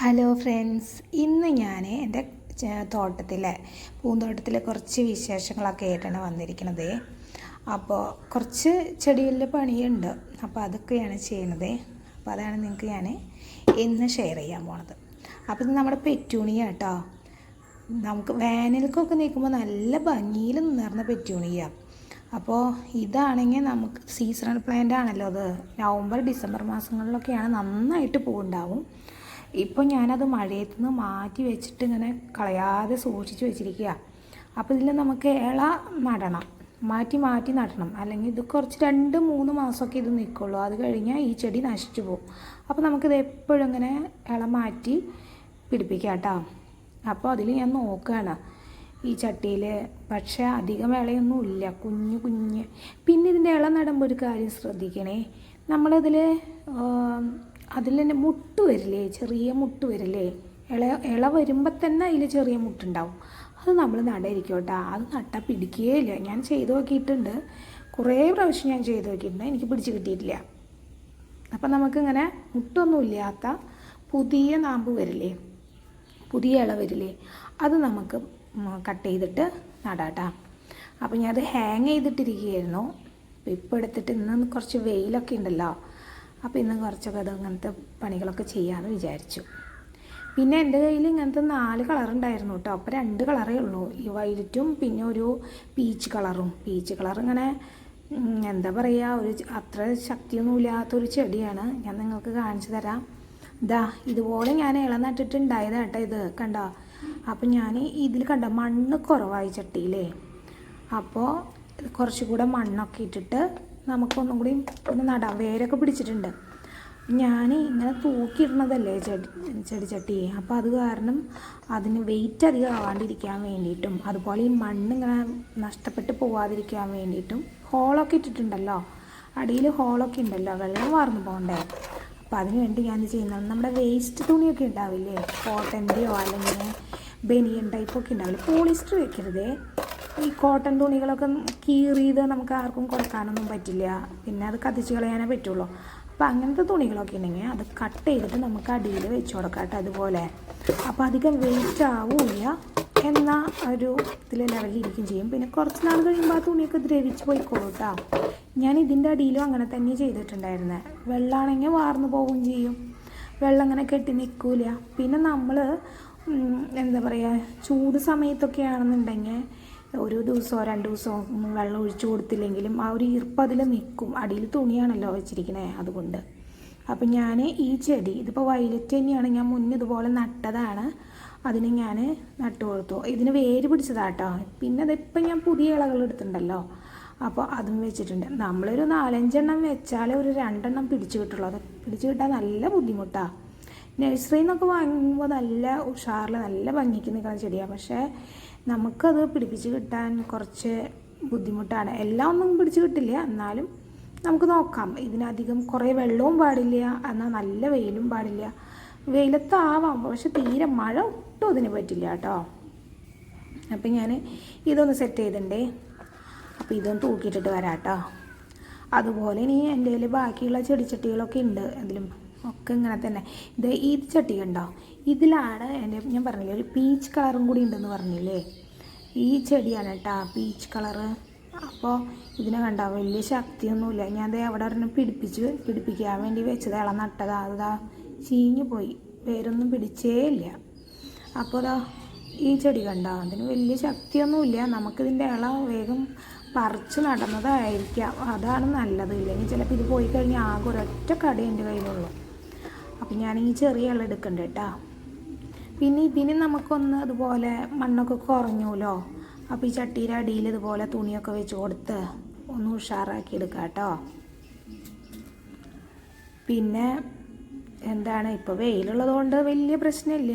Hello friends ഇന്ന് ഞാൻ എന്റെ തോട്ടത്തിലെ പൂന്തോട്ടത്തിലെ കുറച്ച് വിശേഷങ്ങളൊക്കെ ആയിട്ടാണ് വന്നിരിക്കുന്നത് അപ്പോൾ കുറച്ച് ചെടികളിൽ പണിയുണ്ട്. അപ്പോൾ അതൊക്കെയാണ് ചെയ്യുന്നത്. അപ്പോൾ അതാണ് നിങ്ങൾക്ക് ഞാൻ ഇന്ന് ഷെയർ ചെയ്യാൻ പോണത്. അപ്പോൾ ഇത് നമ്മുടെ പെറ്റൂണിയ കേട്ടോ നമുക്ക് വേനൽക്കൊക്കെ നിൽക്കുമ്പോൾ നല്ല ഭംഗിയിൽ നിന്നിരുന്ന പെറ്റൂണിയ. അപ്പോൾ ഇതാണെങ്കിൽ നമുക്ക് സീസണൽ പ്ലാന്റ് ആണല്ലോ അത്. നവംബർ ഡിസംബർ മാസങ്ങളിലൊക്കെയാണ് നന്നായിട്ട് പൂവുണ്ടാവും. ഇപ്പോൾ ഞാനത് മഴയത്ത് നിന്ന് മാറ്റി വെച്ചിട്ട് ഇങ്ങനെ കളയാതെ സൂക്ഷിച്ച് വെച്ചിരിക്കുക അപ്പോൾ ഇതിൽ നമുക്ക് ഇള നടണം. മാറ്റി മാറ്റി നടണം. അല്ലെങ്കിൽ ഇത് കുറച്ച് രണ്ട് മൂന്ന് മാസമൊക്കെ ഇത് നിൽക്കുള്ളൂ. അത് കഴിഞ്ഞാൽ ഈ ചെടി നശിച്ചു പോകും. അപ്പോൾ നമുക്കിത് എപ്പോഴും ഇങ്ങനെ ഇള മാറ്റി പിടിപ്പിക്കാം കേട്ടോ. അപ്പോൾ അതിൽ ഞാൻ നോക്കുകയാണ് ഈ ചട്ടിയിൽ പക്ഷേ അധികം ഇളയൊന്നും ഇല്ല. കുഞ്ഞു കുഞ്ഞ്. പിന്നെ ഇതിന്റെ ഇള നടുമ്പോൾ ഒരു കാര്യം ശ്രദ്ധിക്കണേ. നമ്മളിതിൽ അതിൽ തന്നെ മുട്ട് വരില്ലേ? ചെറിയ മുട്ട് വരില്ലേ? ഇള ഇള വരുമ്പോൾ തന്നെ അതിൽ ചെറിയ മുട്ടുണ്ടാവും. അത് നമ്മൾ നടയിരിക്കും കേട്ടോ അത് നട്ടാൽ പിടിക്കുകയില്ല ഞാൻ ചെയ്തു നോക്കിയിട്ടുണ്ട്. കുറേ പ്രാവശ്യം ഞാൻ ചെയ്തു നോക്കിയിട്ടുണ്ട്. എനിക്ക് പിടിച്ച് കിട്ടിയിട്ടില്ല. അപ്പം നമുക്കിങ്ങനെ മുട്ടൊന്നും ഇല്ലാത്ത പുതിയ നാമ്പ് വരില്ലേ? പുതിയ ഇള വരില്ലേ? അത് നമുക്ക് കട്ട് ചെയ്തിട്ട് നടാട്ടാ. അപ്പം ഞാനത് ഹാങ് ചെയ്തിട്ടിരിക്കുകയായിരുന്നു. ഇപ്പോൾ എടുത്തിട്ട് ഇന്ന് കുറച്ച് വെയിലൊക്കെ ഉണ്ടല്ലോ. അപ്പോൾ ഇന്ന് കുറച്ചൊക്കെ അത് അങ്ങനത്തെ പണികളൊക്കെ ചെയ്യാമെന്ന് വിചാരിച്ചു. പിന്നെ എന്റെ കയ്യിൽ ഇങ്ങനത്തെ നാല് കളറുണ്ടായിരുന്നു കേട്ടോ അപ്പോൾ രണ്ട് കളറേ ഉള്ളൂ. ഈ വൈലറ്റും പിന്നെ ഒരു പീച്ച് കളറും പീച്ച് കളർ ഇങ്ങനെ എന്താ പറയുക ഒരു അത്ര ശക്തിയൊന്നും ഇല്ലാത്തൊരു ചെടിയാണ്. ഞാൻ നിങ്ങൾക്ക് കാണിച്ചു തരാം. ഇതാ ഇതുപോലെ ഞാൻ ഇളം കേട്ടോ ഇത്. കണ്ടോ? അപ്പം ഞാൻ ഇതിൽ കണ്ട? മണ്ണ് കുറവായി ചട്ടിയിലേ. അപ്പോൾ കുറച്ചുകൂടെ മണ്ണൊക്കെ ഇട്ടിട്ട് നമുക്കൊന്നും കൂടി ഒന്ന് നടാം. വേരൊക്കെ പിടിച്ചിട്ടുണ്ട്. ഞാൻ ഇങ്ങനെ തൂക്കിയിടുന്നതല്ലേ ചെടി ചെടിച്ചട്ടി അപ്പോൾ അത് കാരണം അതിന് വെയിറ്റ് അധികം ആവാണ്ടിരിക്കാൻ വേണ്ടിയിട്ടും അതുപോലെ ഈ മണ്ണ് ഇങ്ങനെ നഷ്ടപ്പെട്ട് പോവാതിരിക്കാൻ വേണ്ടിയിട്ടും ഹോളൊക്കെ ഇട്ടിട്ടുണ്ടല്ലോ. അടിയിൽ ഹോളൊക്കെ ഉണ്ടല്ലോ. വെള്ളം വാർന്നു പോകണ്ടേ? അപ്പോൾ അതിന് വേണ്ടി ഞാൻ ചെയ്യുന്നത് നമ്മുടെ വേസ്റ്റ് തുണിയൊക്കെ ഉണ്ടാവില്ലേ? കോട്ടന്റെയോ അല്ലെങ്കിൽ ബനിയൻ ടൈപ്പൊക്കെ ഉണ്ടാവില്ലേ? പോളിസ്റ്റർ വെക്കരുതേ. ഈ കോട്ടൺ തുണികളൊക്കെ കീറിയത് നമുക്ക് ആർക്കും കൊടുക്കാനൊന്നും പറ്റില്ല. പിന്നെ അത് കത്തിച്ച് കളയാനേ പറ്റുള്ളൂ. അപ്പോൾ അങ്ങനത്തെ തുണികളൊക്കെ ഉണ്ടെങ്കിൽ അത് കട്ട് ചെയ്തിട്ട് നമുക്ക് അടിയിൽ വെച്ച് കൊടുക്കാം അതുപോലെ അപ്പോൾ അധികം വെയിറ്റ് ആവില്ല. എന്ന ഒരു ഇതിൽ ലെവലിരിക്കും ചെയ്യും. പിന്നെ കുറച്ച് നാൾ കഴിയുമ്പോൾ ആ തുണിയൊക്കെ ദ്രവിച്ച് പോയിക്കോളൂ കേട്ടോ. ഞാൻ ഇതിന്റെ അടിയിലും അങ്ങനെ തന്നെ ചെയ്തിട്ടുണ്ടായിരുന്നത് വെള്ളമാണെങ്കിൽ വാർന്നു പോവുകയും ചെയ്യും. വെള്ളം അങ്ങനെ കെട്ടി നിൽക്കില്ല പിന്നെ നമ്മൾ എന്താ പറയുക ചൂട് സമയത്തൊക്കെ ആണെന്നുണ്ടെങ്കിൽ ഒരു ദിവസമോ രണ്ട് ദിവസമോ വെള്ളം ഒഴിച്ചു കൊടുത്തില്ലെങ്കിലും ആ ഒരു ഈർപ്പം അതിൽ നിൽക്കും. അടിയിൽ തുണിയാണല്ലോ വെച്ചിരിക്കുന്നത് അതുകൊണ്ട്. അപ്പം ഞാൻ ഈ ചെടി ഇതിപ്പോൾ വയലറ്റ് തന്നെയാണ്. ഞാൻ മുന്നേ ഇതുപോലെ നട്ടതാണ്. അതിന് ഞാൻ നട്ടു കൊടുത്തു. ഇതിന് വേര് പിടിച്ചതാട്ടോ. പിന്നെ അതിപ്പം ഞാൻ പുതിയ ഇളകൾ എടുത്തിട്ടുണ്ടല്ലോ. അപ്പോൾ അതും വെച്ചിട്ടുണ്ട്. നമ്മളൊരു നാലഞ്ചെണ്ണം വെച്ചാലേ ഒരു രണ്ടെണ്ണം പിടിച്ചു കിട്ടുള്ളൂ. അത് പിടിച്ചു കിട്ടാൻ നല്ല ബുദ്ധിമുട്ടാണ് നഴ്സറിയിൽ നിന്നൊക്കെ വാങ്ങുമ്പോൾ നല്ല ഉഷാറിൽ നല്ല ഭംഗിക്ക് നിൽക്കുന്ന ചെടിയാണ് പക്ഷേ നമുക്കത് പിടിപ്പിച്ച് കിട്ടാൻ കുറച്ച് ബുദ്ധിമുട്ടാണ്. എല്ലാം ഒന്നും പിടിച്ച് കിട്ടില്ല. എന്നാലും നമുക്ക് നോക്കാം. ഇതിനധികം കുറേ വെള്ളവും പാടില്ല. എന്നാൽ നല്ല വെയിലും പാടില്ല. വെയിലത്താവാം. പക്ഷെ തീരെ മഴ ഒട്ടും അതിന് പറ്റില്ല കേട്ടോ. അപ്പം ഞാൻ ഇതൊന്ന് സെറ്റ് ചെയ്തിട്ടുണ്ടേ അപ്പോൾ ഇതൊന്ന് തൂക്കിയിട്ടിട്ട് വരാം കേട്ടോ. അതുപോലെ ഇനി എന്റെ കയ്യിൽ ബാക്കിയുള്ള ചെടിച്ചട്ടികളൊക്കെ ഉണ്ട്. അതിലും ഒക്കെ ഇങ്ങനെ തന്നെ. ഇത് ഈ ചട്ടി ഉണ്ടോ ഇതിലാണ് എന്റെ ഞാൻ പറഞ്ഞില്ലേ ഒരു പീച്ച് കളറും കൂടി ഉണ്ടെന്ന് പറഞ്ഞില്ലേ? ഈ ചെടിയാണ് കേട്ടോ പീച്ച് കളറ് അപ്പോൾ ഇതിനെ കണ്ടാൽ വലിയ ശക്തിയൊന്നുമില്ല. ഞാൻ ദേ അവിടെ ഒരെണ്ണം പിടിപ്പിച്ച് പിടിപ്പിക്കാൻ വേണ്ടി വെച്ചത് ഇള നട്ടതാ അതാ ചീഞ്ഞു പോയി. വേരൊന്നും പിടിച്ചേ ഇല്ല. അപ്പോൾ അതാ ഈ ചെടി കണ്ടോ അതിന് വലിയ ശക്തിയൊന്നുമില്ല. നമുക്കിതിന്റെ ഇള വേഗം പറിച്ച് നടന്നതായിരിക്കാം. അതാണ് നല്ലത്. ഇല്ലെങ്കിൽ ചിലപ്പോൾ ഇത് പോയി കഴിഞ്ഞാൽ ആകെ ഒരൊറ്റ കടി എന്റെ കയ്യിലുള്ളൂ. അപ്പം ഞാൻ ഈ ചെറിയ ഇല എടുക്കണ്ട കേട്ടോ. പിന്നെ ഇതിന് നമുക്കൊന്ന് അതുപോലെ മണ്ണൊക്കെ കുറഞ്ഞൂലോ? അപ്പോൾ ഈ ചട്ടിയുടെ അടിയിൽ ഇതുപോലെ തുണിയൊക്കെ വെച്ച് കൊടുത്ത് ഒന്ന് ഉഷാറാക്കി എടുക്കാം കേട്ടോ. പിന്നെ എന്താണ് ഇപ്പോൾ വെയിലുള്ളതുകൊണ്ട് വലിയ പ്രശ്നമില്ല.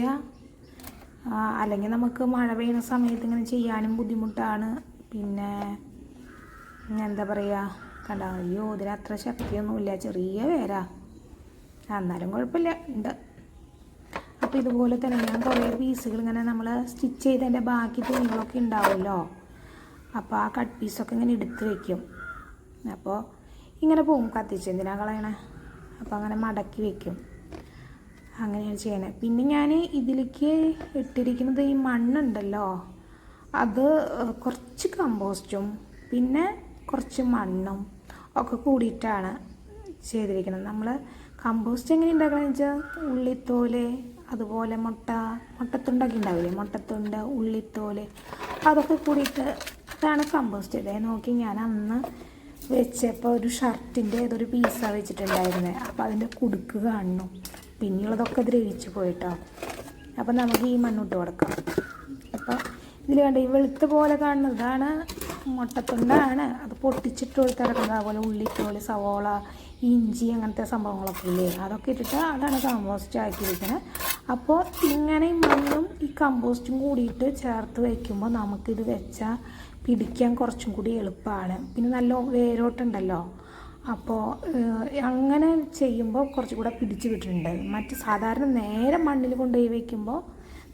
അല്ലെങ്കിൽ നമുക്ക് മഴ പെയ്യുന്ന സമയത്ത് ഇങ്ങനെ ചെയ്യാനും ബുദ്ധിമുട്ടാണ്. പിന്നെ എന്താ പറയുക കണ്ടോ അയ്യോ ഇതിനത്ര ശക്തിയൊന്നുമില്ല ചെറിയ വേരാ. എന്നാലും കുഴപ്പമില്ല. ഉണ്ട്. അപ്പോൾ ഇതുപോലെ തന്നെ ഞാൻ കുറേ പീസുകൾ ഇങ്ങനെ നമ്മൾ സ്റ്റിച്ച് ചെയ്തതിന്റെ ബാക്കി തുണികളൊക്കെ ഉണ്ടാവുമല്ലോ? അപ്പോൾ ആ കട്ട് പീസൊക്കെ ഇങ്ങനെ എടുത്ത് വയ്ക്കും അപ്പോൾ ഇങ്ങനെ പോകും കത്തിച്ച് എന്തിനാ കളയണേ? അപ്പോൾ അങ്ങനെ മടക്കി വയ്ക്കും അങ്ങനെയാണ് ചെയ്യണത് പിന്നെ ഞാൻ ഇതിലേക്ക് ഇട്ടിരിക്കുന്നത് ഈ മണ്ണുണ്ടല്ലോ? അത് കുറച്ച് കമ്പോസ്റ്റും പിന്നെ കുറച്ച് മണ്ണും ഒക്കെ കൂടിയിട്ടാണ് ചെയ്തിരിക്കുന്നത് നമ്മൾ കമ്പോസ്റ്റ് എങ്ങനെ ഉണ്ടാക്കണമെന്ന് വെച്ചാൽ ഉള്ളിത്തോൽ അതുപോലെ മുട്ട മുട്ടത്തുണ്ടൊക്കെ ഉണ്ടാവില്ലേ? മുട്ടത്തുണ്ട് ഉള്ളിത്തോൽ അതൊക്കെ കൂടിയിട്ട് അതാണ് കമ്പോസ്റ്റ് ഇതേ നോക്കി ഞാൻ അന്ന് വെച്ചപ്പോൾ ഒരു ഷർട്ടിന്റെ ഏതൊരു പീസാണ് വെച്ചിട്ടുണ്ടായിരുന്നത് അപ്പോൾ അതിന്റെ കുടുക്ക് കാണണം പിന്നെയുള്ളതൊക്കെ ദ്രവിച്ച് പോയിട്ടോ. അപ്പോൾ നമുക്ക് ഈ മണ്ണിട്ട് കൊടുക്കാം. അപ്പോൾ ഇതിൽ കണ്ട ഈ വെളുത്ത പോലെ കാണുന്നതാണ് മുട്ടത്തുണ്ടാണ്. അത് പൊട്ടിച്ചിട്ട് കൊടുത്തിറക്കുന്നത് അതുപോലെ ഉള്ളിത്തോൽ സവോള ഇഞ്ചി അങ്ങനത്തെ സംഭവങ്ങളൊക്കെ ഇല്ലേ? അതൊക്കെ ഇട്ടിട്ട് അതാണ് കമ്പോസ്റ്റ് ആക്കിയിരിക്കുന്നത് അപ്പോൾ ഇങ്ങനെ മണ്ണും ഈ കമ്പോസ്റ്റും കൂടിയിട്ട് ചേർത്ത് വയ്ക്കുമ്പോൾ നമുക്കിത് വെച്ചാൽ പിടിക്കാൻ കുറച്ചും കൂടി എളുപ്പമാണ് പിന്നെ നല്ല വേരോട്ടുണ്ടല്ലോ? അപ്പോൾ അങ്ങനെ ചെയ്യുമ്പോൾ കുറച്ചും കൂടെ പിടിച്ച് കിട്ടുന്നുണ്ട് മറ്റ് സാധാരണ നേരെ മണ്ണിൽ കൊണ്ടുപോയി വയ്ക്കുമ്പോൾ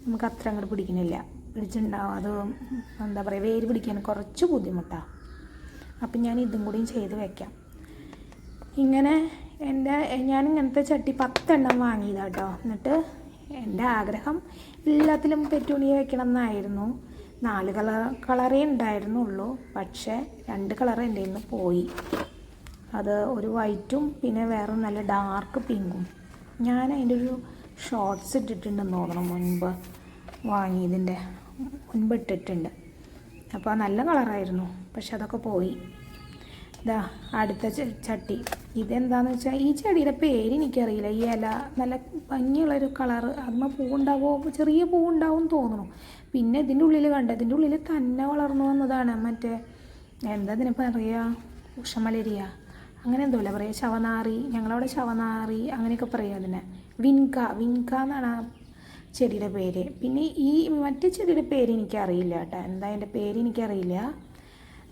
നമുക്ക് അത്ര അങ്ങോട്ട് പിടിക്കുന്നില്ല പിടിച്ചിട്ടുണ്ടാവും അത് എന്താ പറയുക വേര് പിടിക്കാൻ കുറച്ച് ബുദ്ധിമുട്ടാണ് അപ്പം ഞാൻ ഇതും കൂടിയും ചെയ്ത് വെക്കാം. ഇങ്ങനെ എന്റെ ഞാൻ ഇങ്ങനത്തെ ചട്ടി പത്തെണ്ണം വാങ്ങിയതാണ് കേട്ടോ എന്നിട്ട് എന്റെ ആഗ്രഹം എല്ലാത്തിലും പെറ്റൂണിയ വെക്കണം എന്നായിരുന്നു നാല് കളർ കളറേ ഉണ്ടായിരുന്നുള്ളൂ. പക്ഷേ രണ്ട് കളർ എന്റെ നിന്ന് പോയി. അത് ഒരു വൈറ്റും പിന്നെ വേറെ നല്ല ഡാർക്ക് പിങ്കും. ഞാൻ അതിന്റെ ഒരു ഷോർട്ട്സ് ഇട്ടിട്ടുണ്ടെന്ന് തോന്നണം മുൻപ് വാങ്ങിയതിന്റെ മുൻപ് ഇട്ടിട്ടുണ്ട്. അപ്പോൾ നല്ല കളറായിരുന്നു. പക്ഷെ അതൊക്കെ പോയി. ഇതാ അടുത്ത ചട്ടി. ഇതെന്താന്ന് വെച്ചാൽ ഈ ചെടിയുടെ പേര് എനിക്കറിയില്ല. ഈ ഇല നല്ല ഭംഗിയുള്ളൊരു കളറ് അതിന്മേൽ പൂവുണ്ടാവോ ചെറിയ പൂവുണ്ടാവും തോന്നുന്നു. പിന്നെ ഇതിന്റെ ഉള്ളിൽ കണ്ട ഇതിന്റെ ഉള്ളിൽ തന്നെ വളർന്നു വന്നതാണ്. മറ്റേ എന്താ ഇതിനെ പറയുക ഉഷമലരിയ. അങ്ങനെ എന്തോ അല്ലേ പറയുക ശവനാറി. ഞങ്ങളവിടെ ശവനാറി അങ്ങനെയൊക്കെ പറയും അതിനെ. വിൻക. വിൻക എന്നാണ് ചെടിയുടെ പേര്. പിന്നെ ഈ മറ്റേ ചെടിയുടെ പേര് എനിക്കറിയില്ല കേട്ടോ. എന്താ അതിന്റെ പേര് എനിക്കറിയില്ല.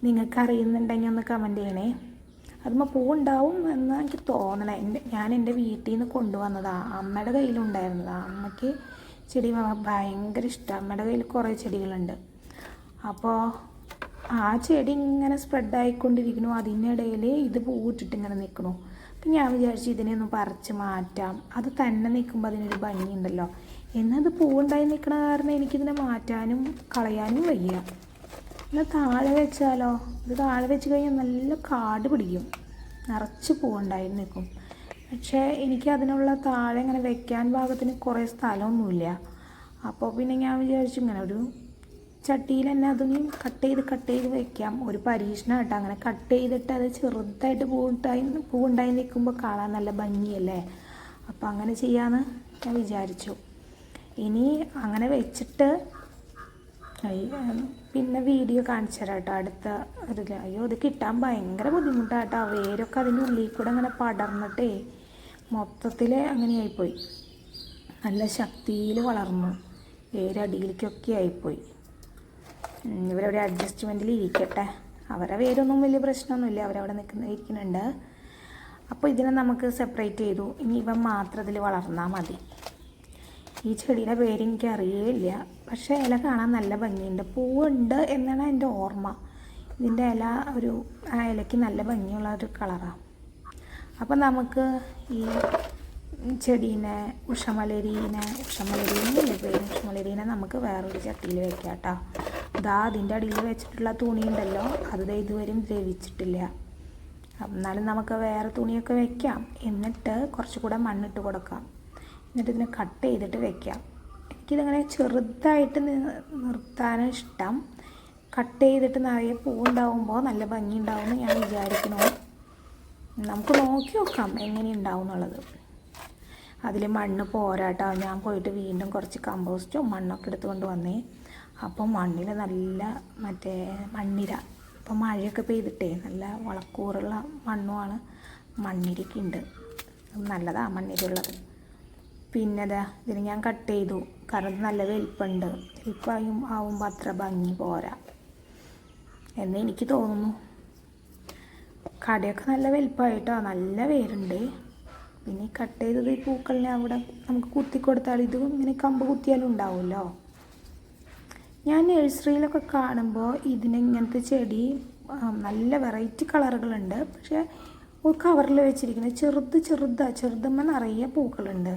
നിങ്ങൾക്ക് അറിയുന്നുണ്ടെങ്കിൽ ഒന്ന് കമന്റ് ചെയ്യണേ. അതുമ്പോൾ പൂവുണ്ടാവും എന്ന് എനിക്ക് തോന്നണേ. എന്റെ ഞാൻ എന്റെ വീട്ടിൽ നിന്ന് കൊണ്ടുവന്നതാണ് അമ്മയുടെ കയ്യിലുണ്ടായിരുന്നതാണ് അമ്മയ്ക്ക് ചെടി ഭയങ്കര ഇഷ്ടമാണ് അമ്മയുടെ കയ്യിൽ കുറേ ചെടികളുണ്ട്. അപ്പോൾ ആ ചെടി ഇങ്ങനെ സ്പ്രെഡ് ആയിക്കൊണ്ടിരിക്കുന്നു. അതിനിടയിൽ ഇത് പൂവിട്ടിട്ട് ഇങ്ങനെ നിൽക്കണു അപ്പം ഞാൻ വിചാരിച്ചു ഇതിനെ ഒന്ന് പറിച്ച് മാറ്റാം. അത് തന്നെ നിൽക്കുമ്പോൾ അതിനൊരു ഭംഗിയുണ്ടല്ലോ. എന്നത് പൂവുണ്ടായി നിൽക്കണ കാരണം എനിക്കിതിനെ മാറ്റാനും കളയാനും വയ്യ. എന്നാൽ താഴെ വെച്ചാലോ? ഇത് താഴെ വെച്ച് കഴിഞ്ഞാൽ നല്ല കാട് പിടിക്കും. നിറച്ച് പൂവുണ്ടായി നിൽക്കും പക്ഷേ എനിക്ക് അതിനുള്ള താഴെ ഇങ്ങനെ വെക്കാൻ ഭാഗത്തിന് കുറേ സ്ഥലമൊന്നുമില്ല. അപ്പോൾ പിന്നെ ഞാൻ വിചാരിച്ചു ഇങ്ങനെ ഒരു ചട്ടിയിൽ തന്നെ അതൊന്ന് കട്ട് ചെയ്ത് കട്ട് ചെയ്ത് വെക്കാം. ഒരു പരീക്ഷണം കേട്ടോ അങ്ങനെ കട്ട് ചെയ്തിട്ട് അത് ചെറുതായിട്ട് പൂണ്ടായി പൂവുണ്ടായി നിൽക്കുമ്പോൾ കാണാൻ നല്ല ഭംഗിയല്ലേ? അപ്പോൾ അങ്ങനെ ചെയ്യാമെന്ന് ഞാൻ വിചാരിച്ചു. ഇനി അങ്ങനെ വെച്ചിട്ട് ഉം, പിന്നെ വീഡിയോ കാണിച്ചു തരാം കേട്ടോ അടുത്ത ഇതിൽ അയ്യോ അത് കിട്ടാൻ ഭയങ്കര ബുദ്ധിമുട്ടാട്ടോ. വേരൊക്കെ അതിന്റെ ഉള്ളിൽ കൂടെ അങ്ങനെ പടർന്നിട്ടേ മൊത്തത്തിൽ അങ്ങനെയായിപ്പോയി നല്ല ശക്തിയിൽ വളർന്നു. വേരടിയിലേക്കൊക്കെ ആയിപ്പോയി. ഇവരവിടെ അഡ്ജസ്റ്റ്മെന്റിൽ ഇരിക്കട്ടെ. അവരെ വേരൊന്നും വലിയ പ്രശ്നമൊന്നുമില്ല. അവരവിടെ നിൽക്കുന്ന ഇരിക്കുന്നുണ്ട്. അപ്പോൾ ഇതിനെ നമുക്ക് സെപ്പറേറ്റ് ചെയ്തു. ഇനി ഇവ മാത്രം ഇതിൽ വളർന്നാൽ മതി. ഈ ചെടിയുടെ പേര് എനിക്ക് അറിയില്ല പക്ഷേ ഇല കാണാൻ നല്ല ഭംഗിയുണ്ട്. പൂവുണ്ട് എന്നാണ് എന്റെ ഓർമ്മ. ഇതിന്റെ ഇല ഒരു ആ ഇലയ്ക്ക് നല്ല ഭംഗിയുള്ള ഒരു കളറാണ് അപ്പം നമുക്ക് ഈ ചെടീനെ ഉഷമലരീനെ ഉഷമലരീനല്ലേ പേര്? ഉഷമലരീനെ നമുക്ക് വേറൊരു ചട്ടിയിൽ വെക്കാം കേട്ടോ. ഇതാ അതിന്റെ അടിയിൽ വെച്ചിട്ടുള്ള തുണി ഉണ്ടല്ലോ. അത് ഇതുവരെയും ദ്രവിച്ചിട്ടില്ല. എന്നാലും നമുക്ക് വേറെ തുണിയൊക്കെ വെക്കാം. എന്നിട്ട് കുറച്ചുകൂടെ മണ്ണിട്ട് കൊടുക്കാം. എന്നിട്ട് ഇതിനെ കട്ട് ചെയ്തിട്ട് വെക്കാം. എനിക്കിതങ്ങനെ ചെറുതായിട്ട് നിർത്താനും ഇഷ്ടം. കട്ട് ചെയ്തിട്ട് നിറയെ പൂവുണ്ടാവുമ്പോൾ നല്ല ഭംഗി ഉണ്ടാവുമെന്ന് ഞാൻ വിചാരിക്കണു നമുക്ക് നോക്കി നോക്കാം എങ്ങനെ ഉണ്ടാവും എന്നുള്ളത് അതിൽ മണ്ണ് പോരാട്ടോ. ഞാൻ പോയിട്ട് വീണ്ടും കുറച്ച് കമ്പോസ്റ്റും മണ്ണൊക്കെ എടുത്തുകൊണ്ട് വന്നേ. അപ്പം മണ്ണിൽ നല്ല മറ്റേ മണ്ണിര. ഇപ്പോൾ മഴയൊക്കെ പെയ്തിട്ടേ നല്ല വളക്കൂറുള്ള മണ്ണുമാണ് മണ്ണിരക്കുണ്ട് നല്ലതാണ് മണ്ണിരുള്ളത് പിന്നെ അതാ ഇതിന് ഞാൻ കട്ട് ചെയ്തു. കാരണം നല്ല വലിപ്പമുണ്ട് വലിപ്പമായും ആവുമ്പോൾ അത്ര ഭംഗി പോരാ. എന്ന് എനിക്ക് തോന്നുന്നു. കടയൊക്കെ നല്ല വലിപ്പമായിട്ടോ നല്ല വേരുണ്ട്. പിന്നെ കട്ട് ചെയ്തത് ഈ പൂക്കളിനെ അവിടെ നമുക്ക് കുത്തി കൊടുത്താൽ ഇത് ഇങ്ങനെ കമ്പ് കുത്തിയാലും ഉണ്ടാവുമല്ലോ. ഞാൻ നഴ്സറിയിലൊക്കെ കാണുമ്പോൾ ഇതിന് ഇങ്ങനത്തെ ചെടി നല്ല വെറൈറ്റി കളറുകളുണ്ട്. പക്ഷേ ഒരു കവറിൽ വെച്ചിരിക്കുന്നത് ചെറുത് ചെറുതാണ് ചെറുതമ്മ നിറയെ പൂക്കളുണ്ട്.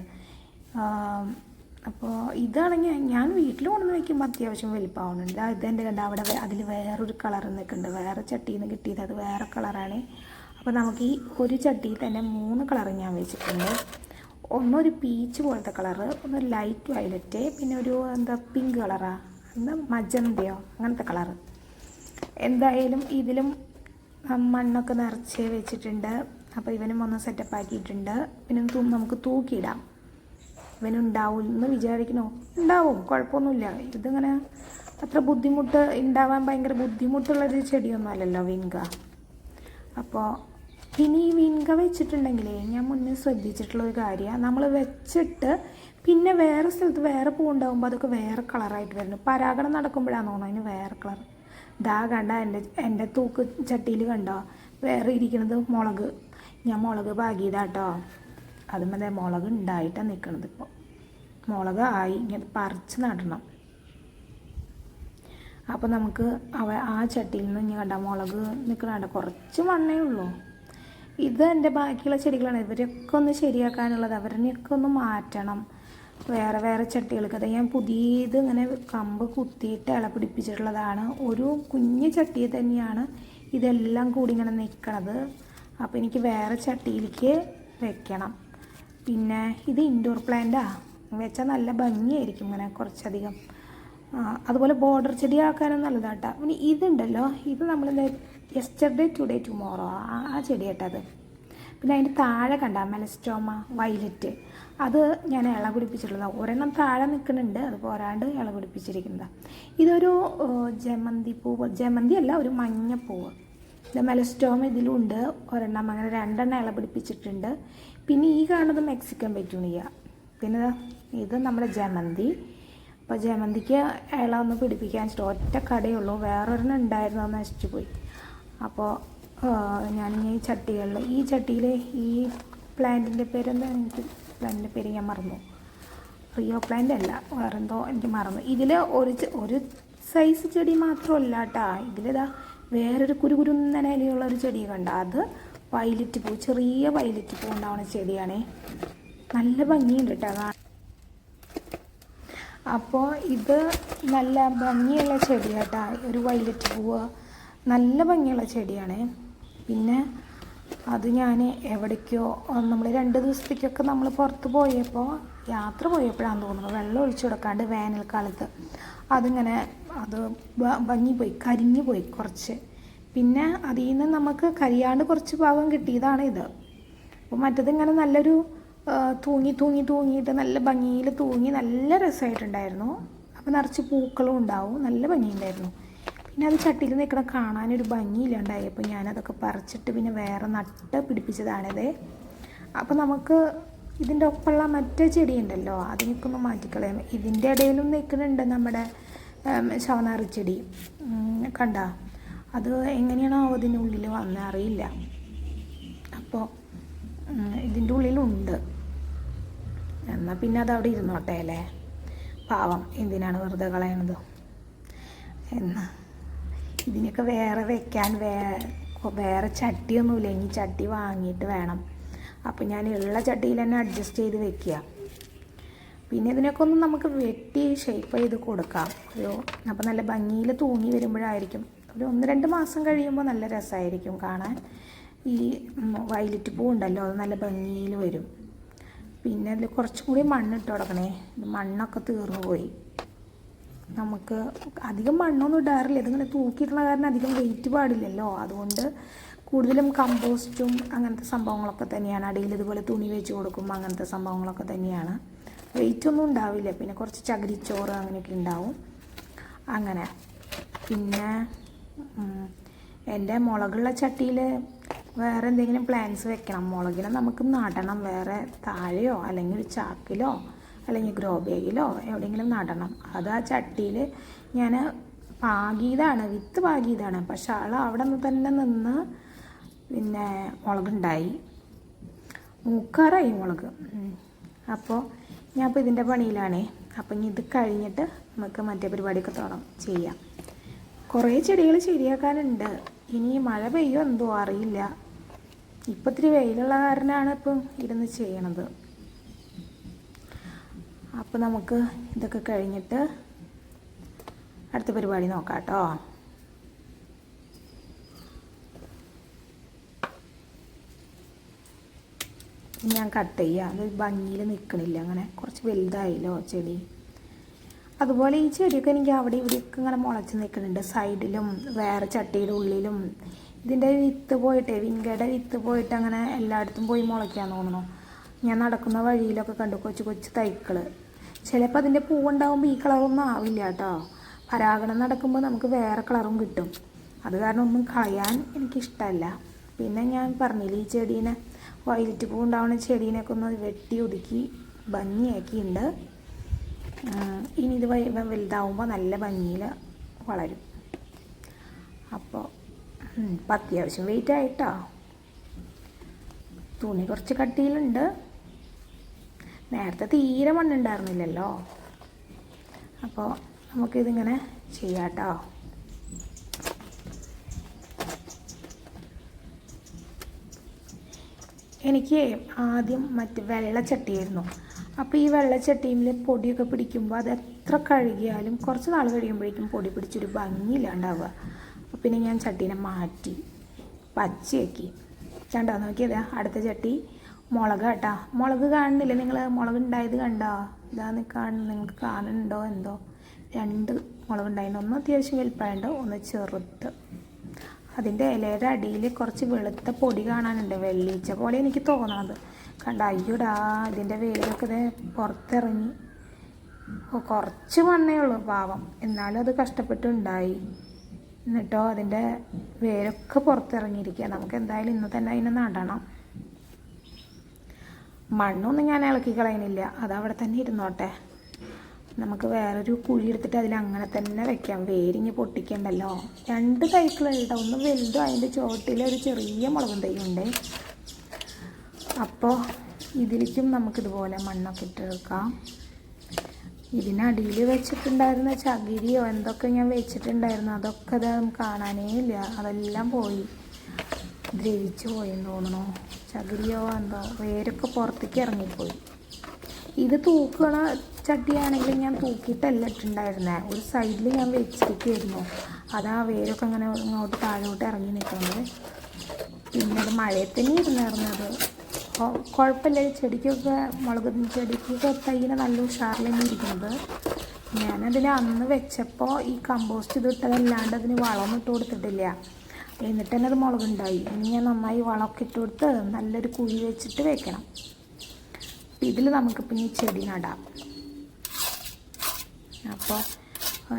അപ്പോൾ ഇതാണെങ്കിൽ ഞാൻ വീട്ടിൽ കൊണ്ടുവന്ന് വയ്ക്കുമ്പോൾ അത്യാവശ്യം വലിപ്പമാവുന്നുണ്ട് ഇതെന്റെ കണ്ട അവിടെ അതിൽ വേറൊരു കളർ നിൽക്കുന്നുണ്ട്. വേറെ ചട്ടിയിൽ നിന്ന് കിട്ടിയത് അത് വേറെ കളറാണ്. അപ്പോൾ നമുക്ക് ഈ ഒരു ചട്ടിയിൽ തന്നെ മൂന്ന് കളർ ഞാൻ വെച്ചിട്ടുണ്ട്. ഒന്നൊരു പീച്ച് പോലത്തെ കളർ ഒന്ന് ലൈറ്റ് വയലറ്റ് പിന്നെ ഒരു എന്താ പിങ്ക് കളറാ എന്താ മജന്തയോ അങ്ങനത്തെ കളർ എന്തായാലും ഇതിലും മണ്ണൊക്കെ നിറച്ച് വെച്ചിട്ടുണ്ട്. അപ്പോൾ ഇവനും ഒന്ന് സെറ്റപ്പ് ആക്കിയിട്ടുണ്ട്. പിന്നെ നമുക്ക് തൂക്കിയിടാം. ഇവനുണ്ടാവും എന്ന് വിചാരിക്കണോ ഉണ്ടാവും കുഴപ്പമൊന്നുമില്ല. ഇതിങ്ങനെ അത്ര ബുദ്ധിമുട്ട് ഉണ്ടാവാൻ ഭയങ്കര ബുദ്ധിമുട്ടുള്ളൊരു ചെടിയൊന്നും അല്ലല്ലോ വിൻക അപ്പോൾ പിന്നെ ഈ വിൻക വെച്ചിട്ടുണ്ടെങ്കിലേ ഞാൻ മുന്നേ ശ്രദ്ധിച്ചിട്ടുള്ള ഒരു കാര്യമാണ് നമ്മൾ വെച്ചിട്ട് പിന്നെ വേറെ സ്ഥലത്ത് വേറെ പൂവുണ്ടാകുമ്പോൾ അതൊക്കെ വേറെ കളറായിട്ട് വരുന്നു. പരാഗണം നടക്കുമ്പോഴാണ് തോന്നുന്നു അതിന് വേറെ കളർ. ദാ കണ്ട എന്റെ എന്റെ തൂക്ക് ചട്ടിയിൽ കണ്ടോ? വേറെ ഇരിക്കുന്നത് മുളക്. ഞാൻ മുളക് പാകിയതാട്ടോ. അതുമതേ മുളക് ഉണ്ടായിട്ടാണ് നിൽക്കുന്നത് ഇപ്പോൾ മുളക് ആയി ഇങ്ങനെ പറിച്ച് നടണം. അപ്പോൾ നമുക്ക് അവ ആ ചട്ടിയിൽ നിന്ന് ഇനി കണ്ട മുളക് നിൽക്കണ കുറച്ച് മണ്ണേ ഉള്ളൂ. ഇത് എന്റെ ബാക്കിയുള്ള ചെടികളാണ്. ഇവരൊക്കെ ഒന്ന് ശരിയാക്കാനുള്ളത്. അവരെയൊക്കെ ഒന്ന് മാറ്റണം. വേറെ വേറെ ചട്ടികൾക്ക്. അത് ഞാൻ പുതിയത് ഇങ്ങനെ കമ്പ് കുത്തിയിട്ട് ഇള പിടിപ്പിച്ചിട്ടുള്ളതാണ്. ഒരു കുഞ്ഞു ചട്ടിയിൽ തന്നെയാണ് ഇതെല്ലാം കൂടി ഇങ്ങനെ നിൽക്കണത് അപ്പോൾ എനിക്ക് വേറെ ചട്ടിയിലേക്ക് വെക്കണം. പിന്നെ ഇത് ഇൻഡോർ പ്ലാന്റാ വെച്ചാൽ നല്ല ഭംഗിയായിരിക്കും ഇങ്ങനെ കുറച്ചധികം. അതുപോലെ ബോർഡർ ചെടി ആക്കാനും നല്ലതാട്ടോ. പിന്നെ ഇതുണ്ടല്ലോ ഇത് നമ്മൾ യെസ്റ്റർഡേ ടുഡേ ടുമോറോ ആ ചെടി കേട്ടത് പിന്നെ അതിന്റെ താഴെ കണ്ട മെലസ്റ്റോമ വൈലറ്റ് അത് ഞാൻ ഇള പിടിപ്പിച്ചിട്ടുള്ളതാണ് ഒരെണ്ണം താഴെ നിൽക്കുന്നുണ്ട് അത് പോരാണ്ട് ഇള പിടിപ്പിച്ചിരിക്കുന്നതാണ് ഇതൊരു ജമന്തി പൂവ് ജമന്തി അല്ല ഒരു മഞ്ഞപ്പൂവ്. ഇത് മെലസ്റ്റോമ ഇതിലുണ്ട്. ഒരെണ്ണം അങ്ങനെ രണ്ടെണ്ണം ഇള പിടിപ്പിച്ചിട്ടുണ്ട്. പിന്നെ ഈ കാണുന്നത് മെക്സിക്കൻ പെറ്റൂണിയ. പിന്നെ ഇത് നമ്മുടെ ജമന്തി. അപ്പോൾ ജമന്തിക്ക് ഒന്ന് പിടിപ്പിക്കാൻ വെച്ചിട്ട് ഒറ്റ കടയുള്ളൂ വേറൊരെണ്ണം ഉണ്ടായിരുന്നു അത് നശിച്ചു പോയി. അപ്പോൾ ഞാൻ ഈ ചട്ടികളിൽ ഈ ചട്ടിയിൽ ഈ പ്ലാന്റിന്റെ പേരെന്താ? എനിക്ക് പ്ലാന്റിന്റെ പേര് ഞാൻ മറന്നു. റിയോ പ്ലാന്റ് അല്ല വേറെന്തോ എനിക്ക് മറന്നു. ഇതിൽ ഒരു ഒരു സൈസ് ചെടി മാത്രമല്ല കേട്ടാ ഇതിലിതാ വേറൊരു കുരുകുരുന്നനയിലുള്ള ഒരു ചെടി കണ്ട? അത് വയലറ്റ് പൂ ചെറിയ വൈലറ്റ് പൂ ഉണ്ടാവുന്ന ചെടിയാണേ. നല്ല ഭംഗിയുണ്ട് കേട്ടോ കാണാൻ. അപ്പോൾ ഇത് നല്ല ഭംഗിയുള്ള ചെടിയാട്ടാ ഒരു വൈലറ്റ് പൂവ് നല്ല ഭംഗിയുള്ള ചെടിയാണ്. പിന്നെ അത് ഞാൻ എവിടേക്കോ നമ്മൾ രണ്ട് ദിവസത്തേക്കൊക്കെ നമ്മൾ പുറത്ത് പോയപ്പോൾ യാത്ര പോയപ്പോഴാണ് തോന്നുന്നത് വെള്ളം ഒഴിച്ചു കൊടുക്കാണ്ട് വേനൽക്കാലത്ത്. അതിങ്ങനെ അത് ഭംഗി പോയി കരിഞ്ഞു പോയി കുറച്ച്. പിന്നെ അതിൽ നിന്ന് നമുക്ക് കരിയാണ്ട് കുറച്ച് ഭാഗം കിട്ടിയതാണ് ഇത്. അപ്പോൾ മറ്റത് ഇങ്ങനെ നല്ലൊരു തൂങ്ങി തൂങ്ങി തൂങ്ങിയിട്ട് നല്ല ഭംഗിയിൽ തൂങ്ങി നല്ല രസമായിട്ടുണ്ടായിരുന്നു. അപ്പോൾ നിറച്ച് പൂക്കളും ഉണ്ടാവും നല്ല ഭംഗിയുണ്ടായിരുന്നു. പിന്നെ അത് ചട്ടിയിൽ നിൽക്കണം കാണാനൊരു ഭംഗിയില്ലാണ്ടായി. അപ്പോൾ ഞാനതൊക്കെ പറിച്ചിട്ട് പിന്നെ വേറെ നട്ട് പിടിപ്പിച്ചതാണിത്. അപ്പോൾ നമുക്ക് ഇതിന്റെ ഒപ്പമുള്ള മറ്റേ ചെടി ഉണ്ടല്ലോ അതിനൊക്കെ ഒന്ന് മാറ്റിക്കളയാം. ഇതിന്റെ ഇടയിലും നിൽക്കുന്നുണ്ട് നമ്മുടെ ശവനാറി ചെടി. കണ്ട? അത് എങ്ങനെയാണോ അതിന്റെ ഉള്ളിൽ വന്നത് അറിയില്ല. അപ്പോൾ ഇതിന്റെ ഉള്ളിലുണ്ട്. എന്നാൽ പിന്നെ അത് അവിടെ ഇരുന്നോട്ടെ അല്ലേ? പാവം എന്തിനാണ് വെറുതെ കളയണത്? എന്നാ ഇതിനൊക്കെ വേറെ വെക്കാൻ വേ വേറെ ചട്ടിയൊന്നുമില്ല. ഇനി ചട്ടി വാങ്ങിയിട്ട് വേണം. അപ്പം ഞാൻ ഉള്ള ചട്ടിയിൽ തന്നെ അഡ്ജസ്റ്റ് ചെയ്ത് വെക്കുക. പിന്നെ ഇതിനൊക്കെ ഒന്ന് നമുക്ക് വെട്ടി ഷേപ്പ് ചെയ്ത് കൊടുക്കാം. ഒരു അപ്പോൾ നല്ല ഭംഗിയിൽ തൂങ്ങി വരുമ്പോഴായിരിക്കും ഒരു ഒന്ന് രണ്ട് മാസം കഴിയുമ്പോൾ നല്ല രസമായിരിക്കും കാണാൻ. ഈ വയലറ്റ് പൂ ഉണ്ടല്ലോ അത് നല്ല ഭംഗിയിൽ വരും. പിന്നെ അതിൽ കുറച്ചും കൂടി മണ്ണിട്ട് ഇത് മണ്ണൊക്കെ തീർന്നു പോയി. നമുക്ക് അധികം മണ്ണൊന്നും ഇടാറില്ല. ഇതിങ്ങനെ തൂക്കിയിട്ടുള്ള കാരണം അധികം വെയിറ്റ് പാടില്ലല്ലോ. അതുകൊണ്ട് കൂടുതലും കമ്പോസ്റ്റും അങ്ങനത്തെ സംഭവങ്ങളൊക്കെ തന്നെയാണ്. അടിയിൽ ഇതുപോലെ തുണി വെച്ച് കൊടുക്കും അങ്ങനത്തെ സംഭവങ്ങളൊക്കെ തന്നെയാണ്. വെയിറ്റ് ഒന്നും ഉണ്ടാവില്ല. പിന്നെ കുറച്ച് ചകിരിച്ചോറ് അങ്ങനെയൊക്കെ ഉണ്ടാവും. അങ്ങനെ. പിന്നെ എന്റെ മുളകുള്ള ചട്ടിയിൽ വേറെ എന്തെങ്കിലും പ്ലാന്റ്സ് വെക്കണം. മുളകിനെ നമുക്ക് നടണം. വേറെ താഴെയോ അല്ലെങ്കിൽ ചാക്കിലോ അല്ലെങ്കിൽ ഗ്രോ ബാഗിലോ എവിടെയെങ്കിലും നടണം. അത് ആ ചട്ടിയിൽ ഞാൻ പാകിയതാണ്. വിത്ത് പാകിയതാണ്. പക്ഷെ ആൾ അവിടെ നിന്ന് തന്നെ നിന്ന് പിന്നെ മുളകുണ്ടായി. മൂക്കാറായി മുളക്. അപ്പോൾ ഞാൻ ഇപ്പോൾ ഇതിന്റെ പണിയിലാണേ. അപ്പം ഇനി ഇത് കഴിഞ്ഞിട്ട് നമുക്ക് മറ്റേ പരിപാടിയൊക്കെ തുടങ്ങാം. ചെയ്യാം. കുറേ ചെടികൾ ശരിയാക്കാനുണ്ട്. ഇനി മഴ പെയ്യോ എന്തോ അറിയില്ല. ഇപ്പം ഇത്തിരി വെയിലുള്ള കാരണമാണ് ഇപ്പം ഇരുന്ന് ചെയ്യണത്. അപ്പോൾ നമുക്ക് ഇതൊക്കെ കഴിഞ്ഞിട്ട് അടുത്ത പരിപാടി നോക്കാം കേട്ടോ ഞാൻ കട്ട് ചെയ്യാം. അത് ഭംഗിയിൽ നിൽക്കണില്ല അങ്ങനെ കുറച്ച് വലുതായില്ലോ ചെടി. അതുപോലെ ഈ ചെടിയൊക്കെ എനിക്ക് അവിടെ ഇവിടെയൊക്കെ ഇങ്ങനെ മുളച്ച് നിൽക്കുന്നുണ്ട്. സൈഡിലും വേറെ ചട്ടിയുടെ ഉള്ളിലും. ഇതിന്റെ വിത്ത് പോയിട്ട് വിങ്കയുടെ വിത്ത് പോയിട്ട് അങ്ങനെ എല്ലായിടത്തും പോയി മുളയ്ക്കാൻ തോന്നുന്നു. ഞാൻ നടക്കുന്ന വഴിയിലൊക്കെ കണ്ടു കൊച്ചു കൊച്ചു തൈക്കൾ ചിലപ്പോൾ അതിന്റെ പൂവുണ്ടാകുമ്പോൾ ഈ കളറൊന്നും ആവില്ല കേട്ടോ. പരാഗണം നടക്കുമ്പോൾ നമുക്ക് വേറെ കളറും കിട്ടും. അത് കാരണം ഒന്നും കളയാൻ എനിക്കിഷ്ടമല്ല പിന്നെ ഞാൻ പറഞ്ഞില്ലേ ഈ ചെടീനെ വൈലറ്റ് പൂ ഉണ്ടാവുന്ന ചെടീനെയൊക്കെ ഒന്ന് വെട്ടി ഒതുക്കി ഭംഗിയാക്കിയിട്ടുണ്ട്. ഇനി ഇത് വലുതാവുമ്പോൾ നല്ല ഭംഗിയിൽ വളരും. അപ്പോൾ ഇപ്പം അത്യാവശ്യം വെയിറ്റ് ആയിട്ടോ? തുണി കുറച്ച് കട്ടിയിലുണ്ട്. നേരത്തെ തീരെ മണ്ണുണ്ടായിരുന്നില്ലല്ലോ. അപ്പോൾ നമുക്കിതിങ്ങനെ ചെയ്യാം കേട്ടോ എനിക്ക് ആദ്യം മറ്റ് വെള്ളച്ചട്ടിയായിരുന്നു അപ്പോൾ ഈ വെള്ളച്ചട്ടിയിൽ പൊടിയൊക്കെ പിടിക്കുമ്പോൾ അത് എത്ര കഴുകിയാലും കുറച്ച് നാൾ കഴിയുമ്പോഴേക്കും പൊടി പിടിച്ചൊരു ഭംഗിയില്ലാണ്ടാവുക. അപ്പോൾ പിന്നെ ഞാൻ ചട്ടീനെ മാറ്റി പച്ചയാക്കി. കണ്ടോ നോക്കിയതാ അടുത്ത ചട്ടി. മുളക് കേട്ടാ. മുളക് കാണുന്നില്ല നിങ്ങൾ മുളക് ഉണ്ടായത് കണ്ടോ? ഇതാന്ന് കാണുന്നു നിങ്ങൾക്ക് കാണുന്നുണ്ടോ എന്തോ? രണ്ട് മുളക് ഉണ്ടായിരുന്നു ഒന്ന് അത്യാവശ്യം വലുപ്പമുണ്ട് ഒന്ന് ചെറുത്ത് അതിന്റെ ഇലയുടെ അടിയിൽ കുറച്ച് വെളുത്ത പൊടി കാണാനുണ്ട് വെള്ളീച്ച പോലെ എനിക്ക് തോന്നണത്. കണ്ട? അയ്യോടാ ഇതിന്റെ വേരൊക്കെ ഇത് പുറത്തിറങ്ങി. കുറച്ച് മണ്ണേ ഉള്ളൂ പാവം. എന്നാലും അത് കഷ്ടപ്പെട്ടുണ്ടായി. എന്നിട്ടോ അതിന്റെ വേരൊക്കെ പുറത്തിറങ്ങിയിരിക്കുക നമുക്ക് എന്തായാലും ഇന്ന് തന്നെ അതിനെ നടണം. മണ്ണൊന്നും ഞാൻ ഇളക്കി കളയണില്ല. അതവിടെ തന്നെ ഇരുന്നോട്ടെ. നമുക്ക് വേറൊരു കുഴി എടുത്തിട്ട് അതിൽ അങ്ങനെ തന്നെ വെക്കാം. വേരിങ്ങി പൊട്ടിക്കണ്ടല്ലോ. രണ്ട് തൈക്കളുണ്ട് ഒന്ന് വലുതും അതിന്റെ ചുവട്ടിൽ ഒരു ചെറിയ മുളകും തൈ ഉണ്ട്. അപ്പോൾ ഇതിലേക്കും നമുക്കിതുപോലെ മണ്ണൊക്കെ ഇട്ട് ഇട്ടെടുക്കാം ഇതിനടിയിൽ വെച്ചിട്ടുണ്ടായിരുന്ന ചകിരിയോ എന്തൊക്കെ ഞാൻ വെച്ചിട്ടുണ്ടായിരുന്നു അതൊക്കെ അത് കാണാനേ ഇല്ല. അതെല്ലാം പോയി. ദ്രവിച്ചു പോയെന്ന് തോന്നുന്നു. ചകിരിയോ എന്തോ വേരൊക്കെ പുറത്തേക്ക് ഇറങ്ങിപ്പോയി. ഇത് തൂക്കണ ചട്ടിയാണെങ്കിൽ ഞാൻ തൂക്കിയിട്ടല്ല ഇട്ടുണ്ടായിരുന്നത് ഒരു സൈഡിൽ ഞാൻ വെച്ചിരിക്കുമായിരുന്നു അതാ വേരൊക്കെ അങ്ങനെ ഇങ്ങോട്ട് താഴോട്ട് ഇറങ്ങി നിൽക്കുന്നത്. പിന്നെ അത് മഴയത്തന്നെ ഇരുന്നായിരുന്നത് കുഴപ്പമില്ല ചെടിക്കൊക്കെ മുളക് ചെടിക്കൊക്കെ തൈന് നല്ല ഉഷാറിൽ തന്നെ ഇരിക്കുന്നത്. ഞാനതിന് അന്ന് വെച്ചപ്പോൾ ഈ കമ്പോസ്റ്റ് ഇതിട്ടതല്ലാണ്ട് അതിന് വളമൊന്നും ഇട്ട് കൊടുത്തിട്ടില്ല. എന്നിട്ട് തന്നെ അത് മുളകുണ്ടായി. ഇനി ഞാൻ നന്നായി വളമൊക്കെ ഇട്ട് കൊടുത്ത് നല്ലൊരു കുഴി വെച്ചിട്ട് വെക്കണം. ഇതിൽ നമുക്കിപ്പോൾ ഈ ചെടി നടാം. അപ്പോൾ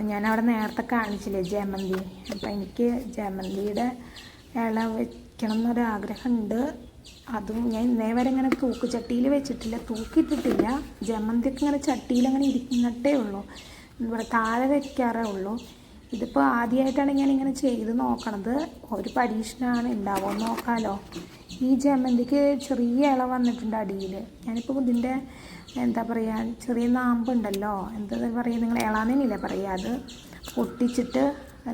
ഞാൻ അവിടെ നേരത്തെ കാണിച്ചില്ലേ ജമന്തി? അപ്പം എനിക്ക് ജമന്തിയുടെ ഇല വെക്കണം എന്നൊരാഗ്രഹമുണ്ട് അതും ഞാൻ ഇന്നേ വരെ ഇങ്ങനെ തൂക്ക് ചട്ടിയിൽ വെച്ചിട്ടില്ല തൂക്കിയിട്ടിട്ടില്ല. ജമന്തിയൊക്കെ ഇങ്ങനെ ചട്ടിയിൽ അങ്ങനെ ഇരിക്കുന്നിട്ടേ ഉള്ളൂ. ഇവിടെ താഴെ വയ്ക്കാറേ ഉള്ളൂ. ഇതിപ്പോൾ ആദ്യമായിട്ടാണ് ഞാൻ ഇങ്ങനെ ചെയ്ത് നോക്കണത്. ഒരു പരീക്ഷണമാണ് ഉണ്ടാവുമോ നോക്കാമല്ലോ ഈ ജമന്തിക്ക് ചെറിയ ഇള വന്നിട്ടുണ്ട് അടിയിൽ. ഞാനിപ്പോൾ ഇതിന്റെ എന്താ പറയുക ചെറിയ നാമ്പുണ്ടല്ലോ. എന്താ പറയുക നിങ്ങൾ ഇളാന്നില്ല പറയുക അത്? പൊട്ടിച്ചിട്ട്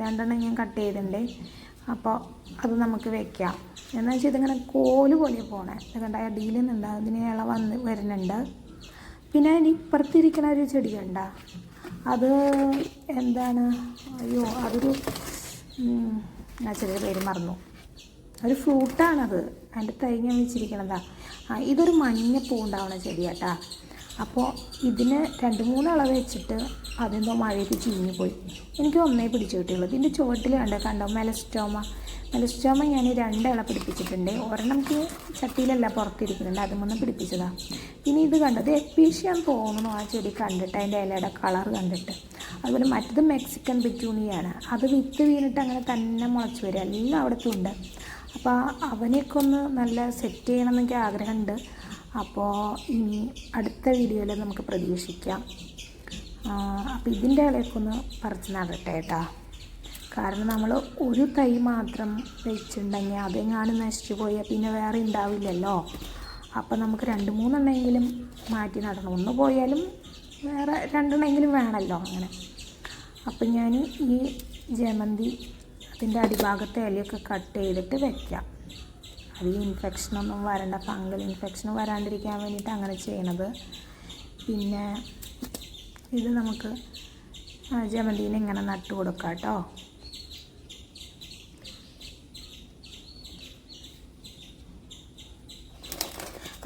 രണ്ടെണ്ണം ഞാൻ കട്ട് ചെയ്തിട്ടുണ്ട്. അപ്പോൾ അത് നമുക്ക് വെക്കാം. എന്ന് വെച്ചാൽ ഇതിങ്ങനെ കോൽ പോലെ പോണേ. ഇത് കണ്ട അടിയിൽ നിന്നുണ്ട് അതിന് ഇള വന്ന് വരുന്നുണ്ട്. പിന്നെ ഇനി ഇപ്പുറത്തിരിക്കണ ഒരു ചെടി കണ്ട. അത് എന്താണ്? അയ്യോ അതൊരു ആ ചെറിയ പേര് മറന്നു. ഒരു ഫ്രൂട്ടാണത്. അതിന്റെ തൈ ഞാൻ വെച്ചിരിക്കണതാ. ആ ഇതൊരു മഞ്ഞപ്പൂ ഉണ്ടാവുന്ന ചെടിയാട്ടാ. അപ്പോൾ ഇതിന് രണ്ട് മൂന്ന് അളവ് വെച്ചിട്ട് അതെന്തോ മഴയൊക്കെ ചീഞ്ഞു പോയി. എനിക്ക് ഒന്നേ പിടിച്ചു കിട്ടിയുള്ളൂ. ഇതിന്റെ ചുവട്ടിൽ കണ്ടോ കണ്ടോ? മെലസ്റ്റോമ. മെലസ്റ്റോമ ഞാൻ രണ്ട് ഇള പിടിപ്പിച്ചിട്ടുണ്ട്. ഒരെണ്ണം എനിക്ക് ചട്ടിയിലല്ല പുറത്തിരിക്കുന്നുണ്ട്. അതുമൊന്ന് പിടിപ്പിച്ചതാണ് പിന്നെ ഇത് കണ്ടത് എപ്പീഷ്യാൻ പോകുന്നു ആ ചെടി കണ്ടിട്ട് അതിന്റെ ഇലയുടെ കളർ കണ്ടിട്ട്. അതുപോലെ മറ്റത് മെക്സിക്കൻ ബെറ്റൂണിയാണ് അത് വിത്ത് വീണിട്ട് അങ്ങനെ തന്നെ മുളച്ച് വരിക എല്ലാം അവിടുത്തെ ഉണ്ട് അപ്പോൾ അവനെയൊക്കെ ഒന്ന് നല്ല സെറ്റ് ചെയ്യണം എന്നൊക്കെ ആഗ്രഹമുണ്ട്. അപ്പോൾ ഇനി അടുത്ത വീഡിയോയിൽ നമുക്ക് പ്രതീക്ഷിക്കാം. അപ്പോൾ ഇതിന്റെ ഇടയ്ക്ക് ഒന്ന് പറിച്ച് നടട്ടെ കേട്ടോ കാരണം നമ്മൾ ഒരു തൈ മാത്രം വെച്ചിട്ടുണ്ടെങ്കിൽ അതെങ്ങാനും നശിച്ചു പോയാൽ പിന്നെ വേറെ ഉണ്ടാവില്ലല്ലോ. അപ്പോൾ നമുക്ക് രണ്ട് മൂന്നെണ്ണമെങ്കിലും മാറ്റി നടണം. ഒന്ന് പോയാലും വേറെ രണ്ടെണ്ണമെങ്കിലും വേണമല്ലോ അങ്ങനെ. അപ്പം ഞാൻ ഈ ജമന്തി അതിന്റെ അടിഭാഗത്തെ ഇലയൊക്കെ കട്ട് ചെയ്തിട്ട് വെക്കാം. അത് ഈ ഇൻഫെക്ഷനൊന്നും വരണ്ട. ഫംഗൽ ഇൻഫെക്ഷൻ വരാണ്ടിരിക്കാൻ വേണ്ടിയിട്ട് അങ്ങനെ ചെയ്യണത്. പിന്നെ ഇത് നമുക്ക് ജമന്തിന് ഇങ്ങനെ നട്ട് കൊടുക്കാം കേട്ടോ.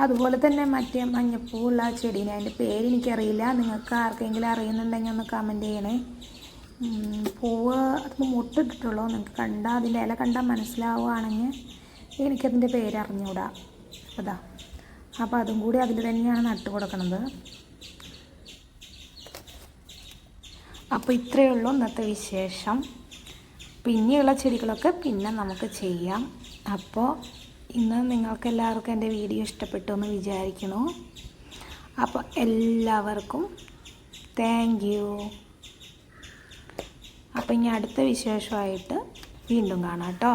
അതുപോലെ തന്നെ മറ്റേ മഞ്ഞപ്പൂവുള്ള ചെടീനെ അതിന്റെ പേര് എനിക്കറിയില്ല. നിങ്ങൾക്ക് ആർക്കെങ്കിലും അറിയുന്നുണ്ടെങ്കിൽ ഒന്ന് കമന്റ് ചെയ്യണേ. പൂവ് അത് മുട്ടിട്ടിട്ടുള്ളൂ. നിങ്ങൾക്ക് കണ്ടാൽ അതിന്റെ ഇല കണ്ടാൽ മനസ്സിലാവുകയാണെങ്കിൽ എനിക്കതിന്റെ പേര് അറിഞ്ഞൂടാ അതാ. അപ്പോൾ അതും കൂടി അതിൽ തന്നെയാണ് നട്ട് കൊടുക്കുന്നത് അപ്പോൾ ഇത്രയേ ഉള്ളൂ ഇന്നത്തെ വിശേഷം. പിന്നെയുള്ള ചെടികളൊക്കെ പിന്നെ നമുക്ക് ചെയ്യാം. അപ്പോൾ ഇന്ന് നിങ്ങൾക്ക് എല്ലാവർക്കും എന്റെ വീഡിയോ ഇഷ്ടപ്പെട്ടു എന്ന് വിചാരിക്കുന്നു. അപ്പോൾ എല്ലാവർക്കും താങ്ക് യു അപ്പോൾ ഇനി അടുത്ത വിശേഷമായിട്ട് വീണ്ടും കാണാം കേട്ടോ.